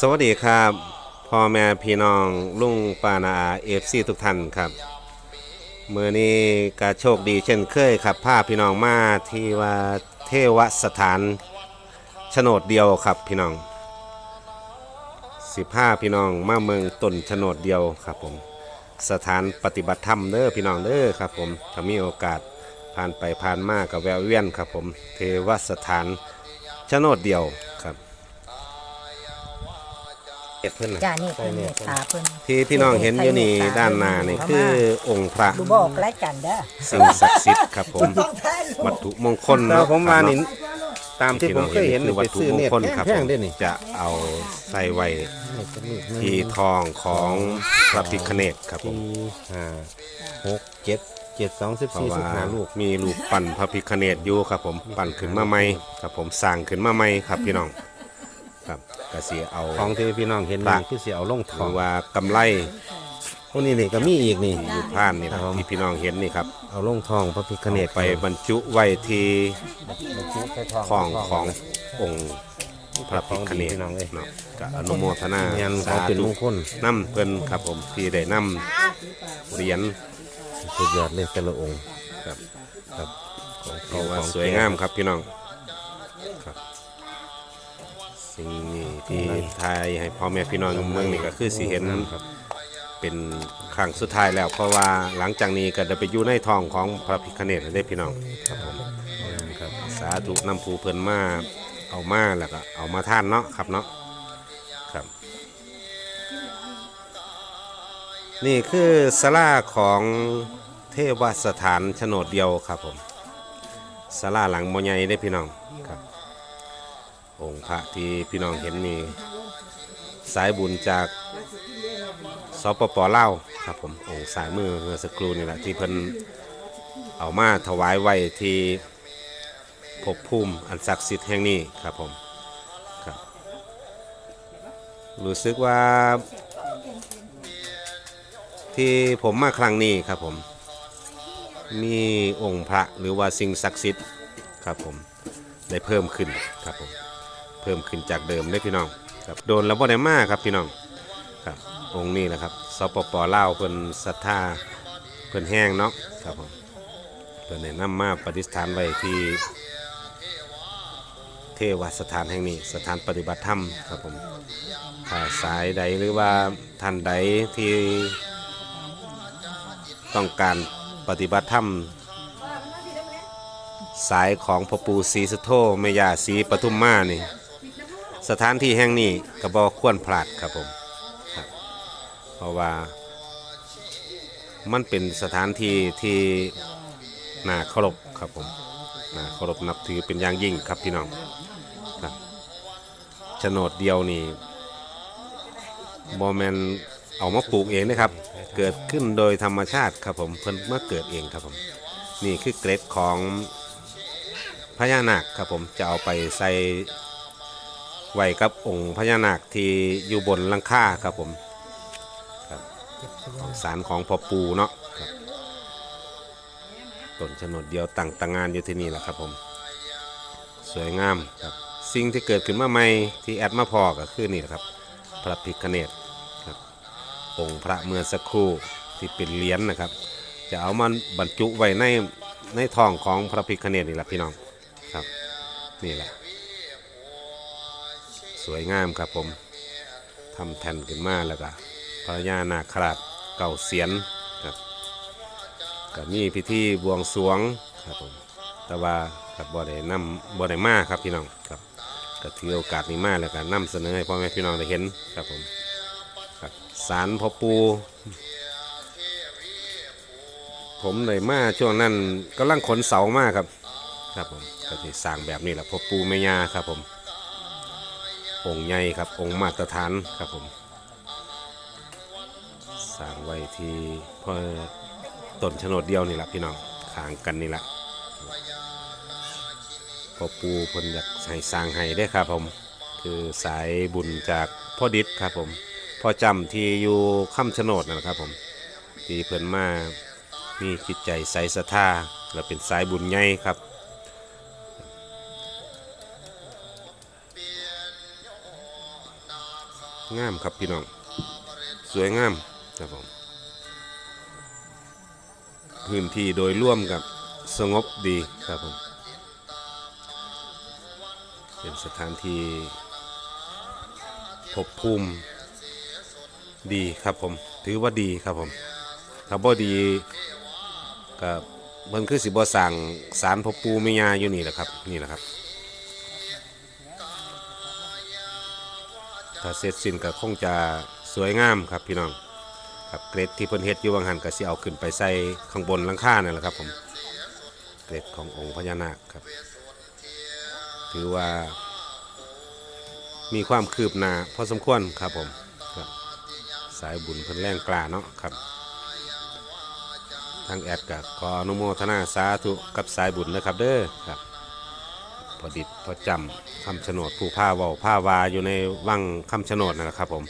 สวัสดีครับพ่อแม่พี่น้องลุงปานาเอฟซีทุกท่านครับเมื่อนี้ก็โชคดีเช่นเคยครับพาพี่น้องมาที่ว่าเทวสถานโฉนดเดียวครับพี่น้องสิบห้าพี่น้องมาเมืองต้นโฉนดเดียวครับผมสถานปฏิบัติธรรมเด้อพี่น้องเด้อครับผมถ้ามีโอกาสผ่านไปผ่านมากับแวะเวียนครับผมเทวสถานโฉนดเดียวครับ เอ็ดเพิ่นน่ะจ้านี่เป็นเมตตาเพิ่น ที่พี่น้องเห็นอยู่นี่ด้านหน้านี่คือองค์พระดูบอกรายกันเด้อสิ่งศักดิ์สิทธิ์ครับผมวัตถุมงคลแต่เนาะผมว่านี่ครับตามที่ผมเคยเห็นคือนี่วัไปตถุซื้อมงเนี่ยคลครับแพผงมๆด้วยนี่ จะเอาใส่ไว้ที่ทองของพระพิฆเนศครับผม สี่ห้าหกเจ็ดเจ็ดสองสิบเพราะสี่สิว่าบห้าลูกมีรูปปั้นพระพิฆเนศอยู่ครับผมปั้นขึ้นมาใหม่ครับผมสร้างขึ้นมาใหม่ครับพี่น้องครับ ก็สิเอาของที่พี่น้องเห็นพระนี่คือเสียเอาลงทหอรืงอว่ากำไรพวกนี้นี่ก็มีอีกนี่อยู่ผ่านนี่ครันะบผมที่พี่น้องเห็นนี่ครับเอาลงทองพระพิฆเนศไปบรรจุไว้ที่ของขององค์พระพิฆเนศพี่น้องเลยเนาะก็อนุโมทนาเงินสาเขาเป็นธุมงคลนำเพิ่นครับผมที่ได้นำเหรียญสุดยอดเลยแต่ละองค์ครับครับของเพราะว่าของสวยงามครับพี่น้องครับ สิ่งนี้ที่ทายให้พ่อแม่พี่น้องเมืองนี่ก็คือสิเห็นครับเป็นครั้งสุดท้ายแล้วเพราะว่าหลังจากนี้ก็จะไปอยู่ในท้องของพระพิฆเนศได้พี่น้องครับผมครับสาธุนำภูเพิ่นมาเอามาแล้วก็เอามาท่านเนาะครับเนาะครับ นี่คือสลาของเทวสถานโฉนดเดียวครับผมสลาหลังโมใหญ่ได้พี่น้องครับ องค์พระที่พี่น้องเห็นนี่สายบุญจากสปปเล่าครับผมองค์สายมือเมื่อสักครู่นี่แหละที่เพิ่นเอามาถวายไว้ที่ภพภูมิอันศักดิ์สิทธิ์แห่งนี้ครับผมครับรู้สึกว่าที่ผมมาครั้งนี้ครับผม มีองค์พระหรือว่าสิ่งศักดิ์สิทธิ์ครับผม ได้เพิ่มขึ้นครับผม พิ่มขึ้นจากเดิมได้พี่น้องครับโดนแล้วบ่ได้มากครับพี่น้องครับองค์นี้นะครับสปปลาวเพิ่นศรัทธาเพิ่นแห้งเนาะครับผมเพิ่นได้นำมาปฏิสถานไว้ที่เทวสถานแห่งนี้สถานปฏิบัติธรรมครับผมถ้าสายใดหรือว่าท่านใดที่ต้องการปฏิบัติธรรมสายของพ่อปู่ศรีสุโธแม่ย่าศรีปทุมมานี่ สถานที่แห่งนี้ก็บ่ควรพลาดครับผมครับเพราะว่ามันเป็นสถานที่ที่น่าเคารพครับผมน่าเคารพนับถือเป็นอย่างยิ่งครับพี่น้องครับโฉนดเดียวนี่บอแมนเอามาปลูกเองนะครับ เกิดขึ้นโดยธรรมชาติครับผมเพิ่นมื่อเกิดเองครับผม นี่คือเกร็ดของพญานาคครับผมจะเอาไปใส่ ไว้กับองค์พญานาคที่อยู่บนหลังคาครับผมครับของสารของพ่อปูเนาะครับต้นชนดเดียวตั้งตางานอยู่ที่นี่แหละครับผม สวยงามครับสิ่งที่เกิดขึ้นมาใหม่ที่แอดมาพอก็คือนี่แหละครับ พระพิฆเนศองค์พระเมื่อสักครู่ที่เป็นเหรียญนะครับ จะเอามันบรรจุไว้ในในทองของพระพิฆเนศนี่แหละพี่น้องครับนี่แหละ สวยงามครับผมทำแทนขึ้นมาแล้วก็พระยานาคราชเก่าเสียนครับก็มีพิธีบวงสรวงครับผมแต่ว่ากับบ่ได้นำบ่ได้มาครับพี่น้องครับก็ถือโอกาสนี้มาแล้วก็นำเสนอให้พ่อแม่พี่น้องได้เห็นครับผมครับสารพ่อปูผมเลยมาช่วงนั้นกำลังขนเสามากครับ ครับผมก็จะสร้างแบบนี้แหละพ่อปูแม่ยาครับผม องค์ใหญ่ครับองค์มาตรฐานครับผมสร้างไว้ที่พ่อต้นโฉนดเดียวนี่แหละพี่น้องขางกันนี่แหละพ่อปูเพิ่นอยากให้สร้างให้ได้ครับผม คือสายบุญจากพ่อดิษครับผมพ่อจำที่อยู่ค่ำชนดนะครับผมที่เพิ่นมามีจิตใจใสศรัทธาและเป็นสายบุญใหญ่ครับ งามครับพี่น้อง สวยงามครับผมพื้นที่โดยร่วมกับสงบดีครับผม เป็นสถานที่ภพภูมิดีครับผม ถือว่าดีครับผมถ้าบ่ดีก็เบิ่นคือสิบ่สั่งสารพ่อปูแม่ยาอยู่นี่แหละครับ นี่แหละครับ ถ้าเสร็จสิ้นก็คงจะสวยงามครับพี่น้องครับเกรดที่เพิ่นเฮ็ดอยู่บางหันก็สิเอาขึ้นไปใส่ข้างบนหลังคานั่นแหละครับผมเกรดขององค์พญานาคครับ ถือว่ามีความคืบหน้าพอสมควรครับผมครับสายบุญเพิ่นแรงกล้าเนาะครับทางแอดก็ขออนุโมทนาสาธุกับสายบุญนะครับเด้อครับ อดิดพอจำคำชะโนดผู้ผ้าเว่าผ้าวาอยู่ในวังคำชะโนดนั่นแหละครับผม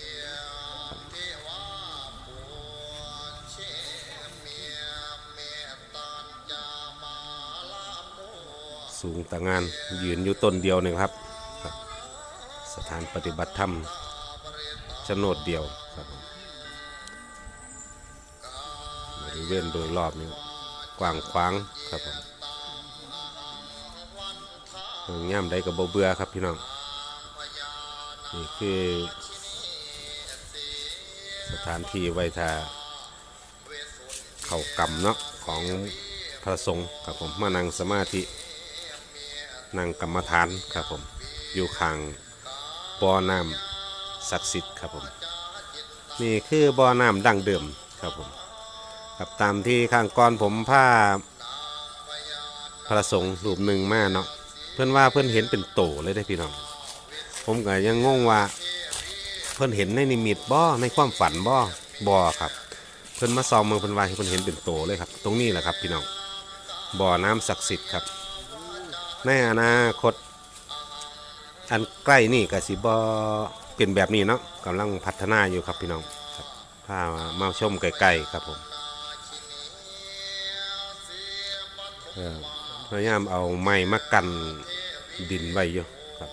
สูงต่างงานยืนอยู่ต้นเดียวหนึ่งครับ สถานปฏิบัติธรรมชะโนดเดียวครับบริเวณโดยรอบนี้กว้างขวางครับผม ย่ำได้กับเบื่อครับพี่น้อง นี่คือสถานที่ไว้ทาเข่ากำเนาะของพระสงฆ์ครับผมมานั่งสมาธินั่งกรรมฐานครับผมอยู่ข้างบ่อน้ำศักดิ์สิทธิ์ครับผมนี่คือบ่อน้ำดั้งเดิมครับผมครับตามที่ข้างก้อนผมผ้าพระสงฆ์รูปหนึ่งมาเนาะ เพื่อนว่าเพื่อนเห็นเป็นโตเลยได้พี่น้อง ผมก็ยังงงว่า เพื่อนเห็นในนิมิตบ่ในความฝันบ่บ่ครับ เพื่อนมาซองเมืองเพื่อนว่าเพื่อนเห็นเป็นโตเลยครับ ตรงนี้แหละครับ พี่น้องบ่อน้ำศักดิ์สิทธิ์ครับ ในอนาคต อันใกล้นี่ก็สิบ่เป็นแบบนี้เนาะกำลังพัฒนาอยู่ครับพี่น้องครับพามาชมไกลๆครับผมเออ พยายามเอาไม้มากันดินไว้อยู่ครับ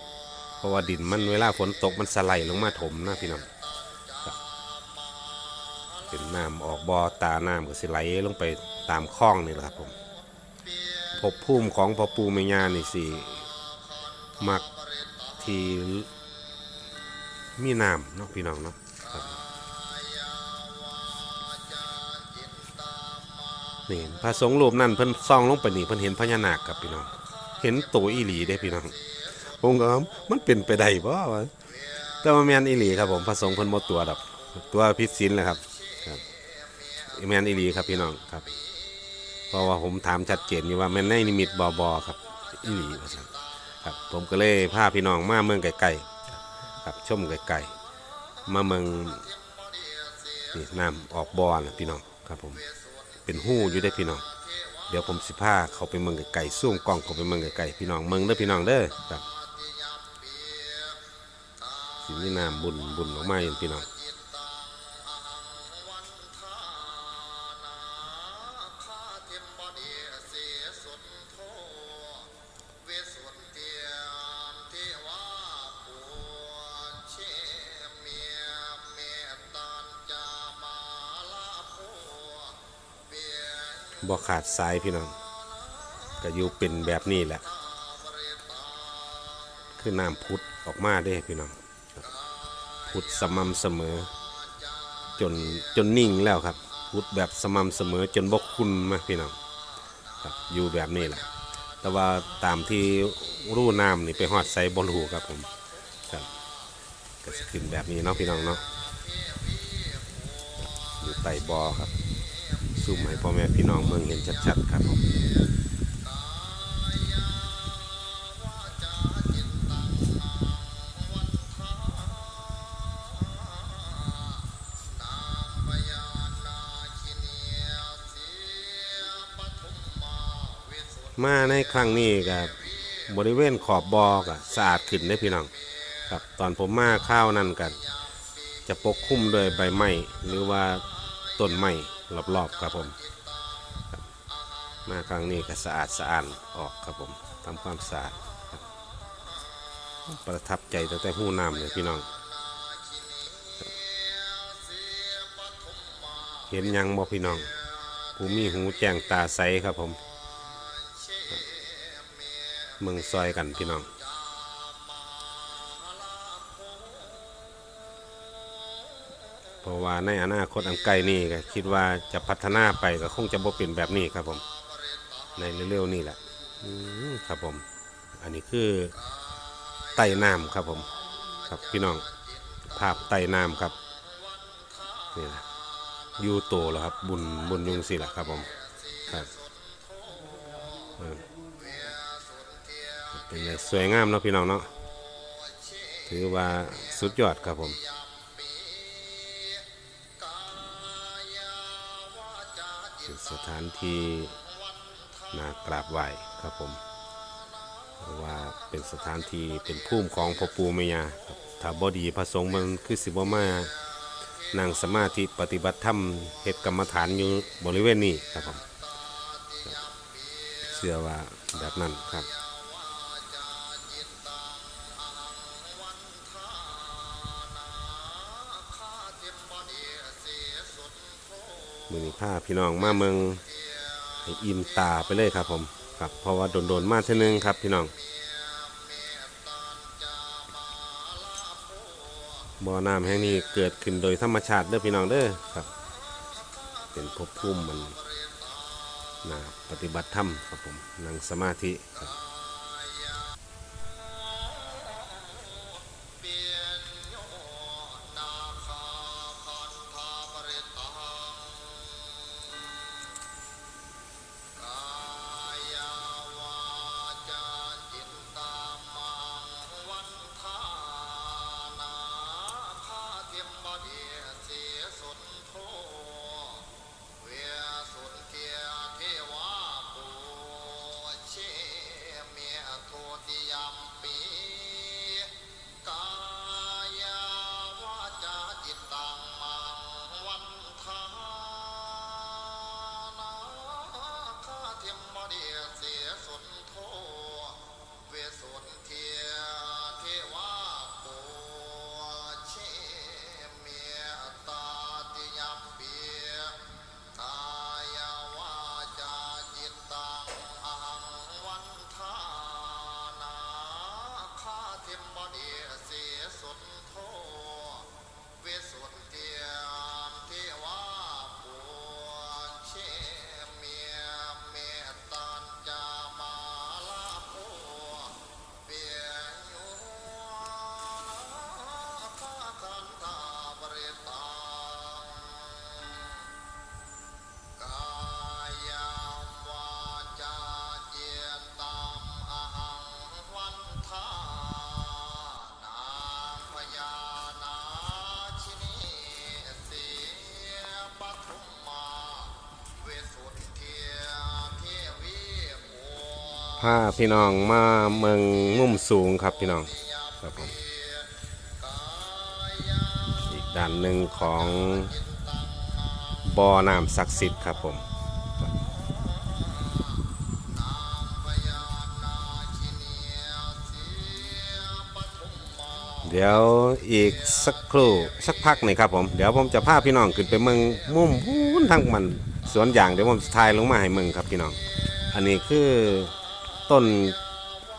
เพราะว่าดินมันเวลาฝนตกมันสไลด์ลงมาถมนะพี่น้องเป็นน้ำออกบ่อตาน้ำก็สิไหลลงไปตามคลองนี่แหละครับผมภพภูมิของพ่อปูแม่ย่านี่สิมักที่มีน้ำเนาะพี่น้องเนาะ นี่พระสงฆ์รูปนั่นเพิ่นซ่องลงไปนี่เพิ่นเห็นพญานาคครับพี่น้อง เห็นตัวอีหลีได้พี่น้องผมก็มันเป็นไปได้บ่วะแต่ว่าแมนอีหลีครับผมพระสงฆ์เพิ่นบ่ตัวดอกตัวพิษศีลแหละครับครับแมนอีหลีครับพี่น้องครับ เพราะว่าผมถามชัดเจนอยู่ว่าแมนในนิมิตบ่บ่ครับอีหลีว่าซั่นครับ ผมก็เลยพาพี่น้องมาเมืองไกลๆครับชมไกลๆมาเมืองนี่น้ำออกบ่อนะพี่น้องครับผม เป็นหู้อยู่ได้พี่น้อง เดี๋ยวผมสิพาเขาไปเมืองไก่ๆซูมกล้องเขาไปเมืองไก่พี่น้องเมืองเด้อพี่น้องเด้อครับสิมีน้ำบุญบุญออกมาอยู่พี่น้อง บ่ขาดสายพี่น้องก็อยู่เป็นแบบนี้แหละ คือน้ำพุดออกมาได้พี่น้องพุดสม่ำเสมอ จนจนนิ่งแล้วครับ พุดแบบสม่ำเสมอจนบกคุณมาพี่น้องครับอยู่แบบนี้แหละ แต่ว่าตามที่รูน้ำนี่ไปหอดใส่บอลูครับผมครับก็จะขึ้นแบบนี้เนาะพี่น้องเนาะอยู่ใต้บอครับ ซูมให้พ่อแม่พี่น้องเมืองเห็นชัดๆครับผมมาในครั้งนี้กับบริเวณขอบบอกัสะอาดขึ้นได้พี่น้องครับตอนผมมาข้าวนั่นกัน จะปกคลุมด้วยใบไม้หรือว่าต้นไม้ รอบๆครับผมมาครั้งนี้ก็สะอาดสะอานออกครับผมทำความสะอาดประทับใจตั้งแต่หู้น้ำเลยพี่น้อง เห็นยังบ่พี่น้องผู้มีหูแจ้งตาใสครับผมเมืองซอยกันพี่น้อง เพราะว่าในอนาคตอันไกลนี่ก็คิดว่าจะพัฒนาไปก็คงจะบ่เป็นแบบนี้ครับผม ในเร็วๆนี่แหละครับผม อันนี้คือไต่น้ำครับผม ครับพี่น้องภาพไต่น้ำครับนี่นะอยูโตแล้วครับบุญบุญยุงสิละครับผมครับเป็นไงสวยงามเนาะพี่น้องเนาะถือว่าสุดยอดครับผม เป็นสถานที่นากราบไหว้ครับผมเพราะว่าเป็นสถานที่เป็นภูมิของพ่อปู่แม่ย่าครับถ้าบดีพระสงฆ์มันคือสิบ่มานั่งสมาธิปฏิบัติธรรมเหตุกรรมฐานอยู่บริเวณนี้ครับผมเชื่อว่าแบบนั้นครับ พาพี่น้องมาเมืองอิ่มตาไปเลยครับผมครับเพราะว่าโดนๆมาเท่านึงครับพี่น้องบ่อน้ำแห่งนี้เกิดขึ้นโดยธรรมชาติเด้อพี่น้องเด้อครับ เป็นภพภูมิมันนาปฏิบัติธรรมครับผมนั่งสมาธิครับ พา พี่น้องมาเมืองมุมสูงครับพี่น้องครับผมอีกด้านหนึ่งของบ่อน้ำศักดิ์สิทธิ์ครับผมเดี๋ยวอีกสักครู่สักพักหนึ่งครับผมเดี๋ยวผมจะพาพี่น้องขึ้นไปเมืองมุมพูนทั้งมันสวนอย่างเดี๋ยวผมจะทายลงมาให้เมืองครับพี่น้อง อันนี้คือ ต้น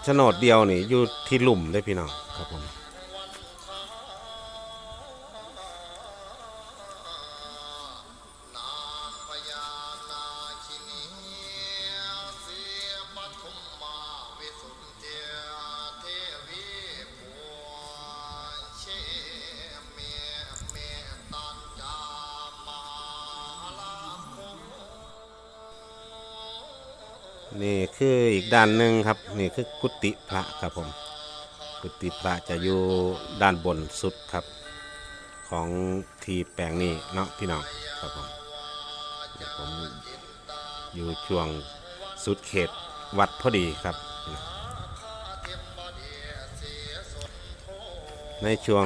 โฉนดเดียวนี่อยู่ที่หลุมเลยพี่น้องครับผม คืออีกด้านหนึ่งครับ นี่คือกุฏิพระครับผม กุฏิพระจะอยู่ด้านบนสุดครับ ของทีแปลงนี้เนาะพี่น้องครับผมเดี๋ยวผมอยู่ช่วงสุดเขตวัดพอดีครับ ในช่วง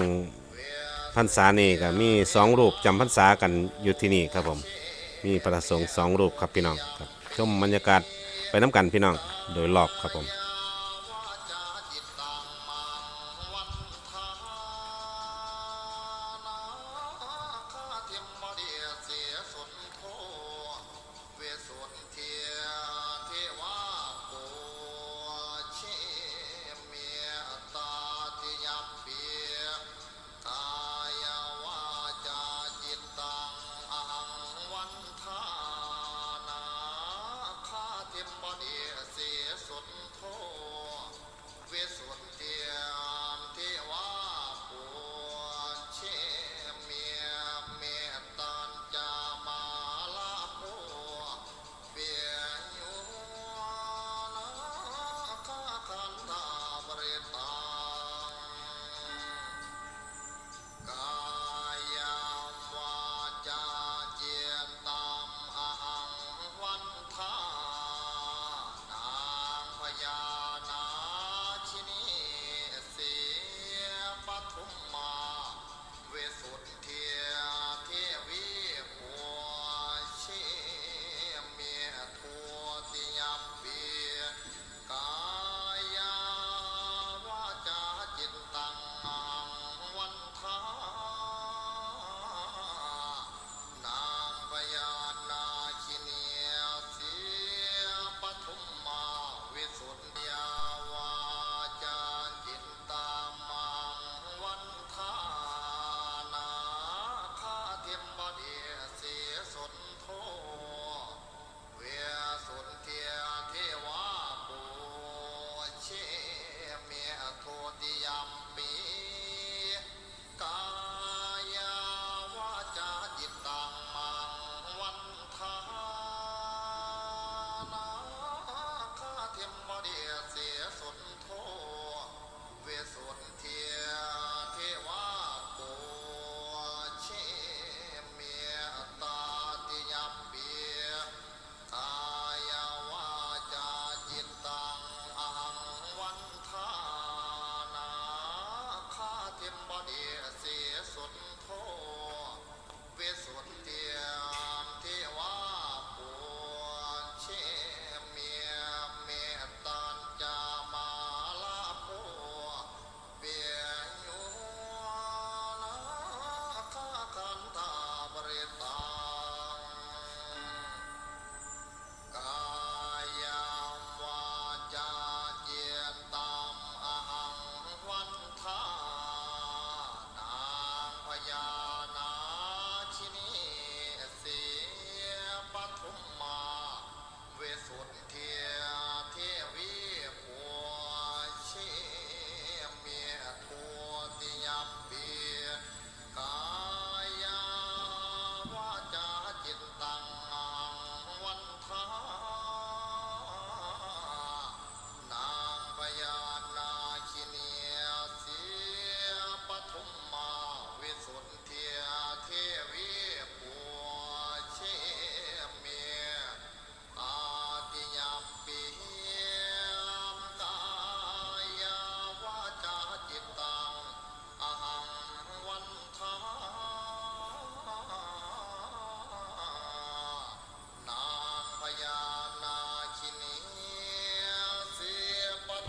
พรรษานี่ก็มีสองรูปจำพรรษากันอยู่ที่นี่ครับผม มีพระสงฆ์สองรูปครับพี่น้องครับชมบรรยากาศ ไปน้ำกันพี่น้องโดยรอบครับผม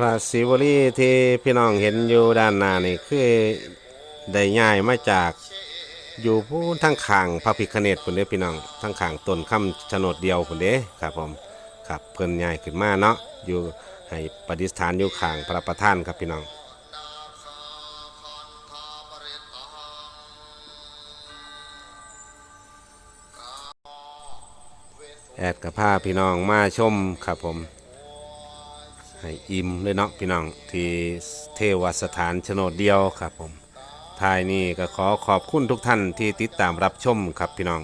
ระศิวลีที่พี่น้องเห็นอยู่ด้านหน้านี่คือได้ย้ายมาจากอยู่ผู้ทั้งข้างพระพิคเนตพุ่นเด้พี่น้องทั้งข้างต้นคำชนดเดียวพุ่นเด้ครับผมครับเพิ่นย้ายขึ้นมาเนาะอยู่ให้ประดิษฐานอยู่ข้างพระประธานครับพี่น้องแอดกับผ้าพี่น้องมาชมครับผม ให้อิ่มเลยเนาะพี่น้องที่เทวสถานโฉนดเดียวครับผมทายนี้ก็ขอขอบคุณทุกท่านที่ติดตามรับชมครับพี่น้อง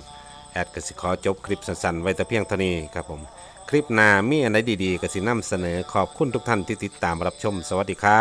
แอดก็สิขอจบคลิปสั้นๆไว้แต่เพียงเท่านี้ครับผม คลิปหน้ามีอะไรดีๆก็สินำเสนอขอบคุณทุกท่านที่ติดตามรับชม สวัสดีครับ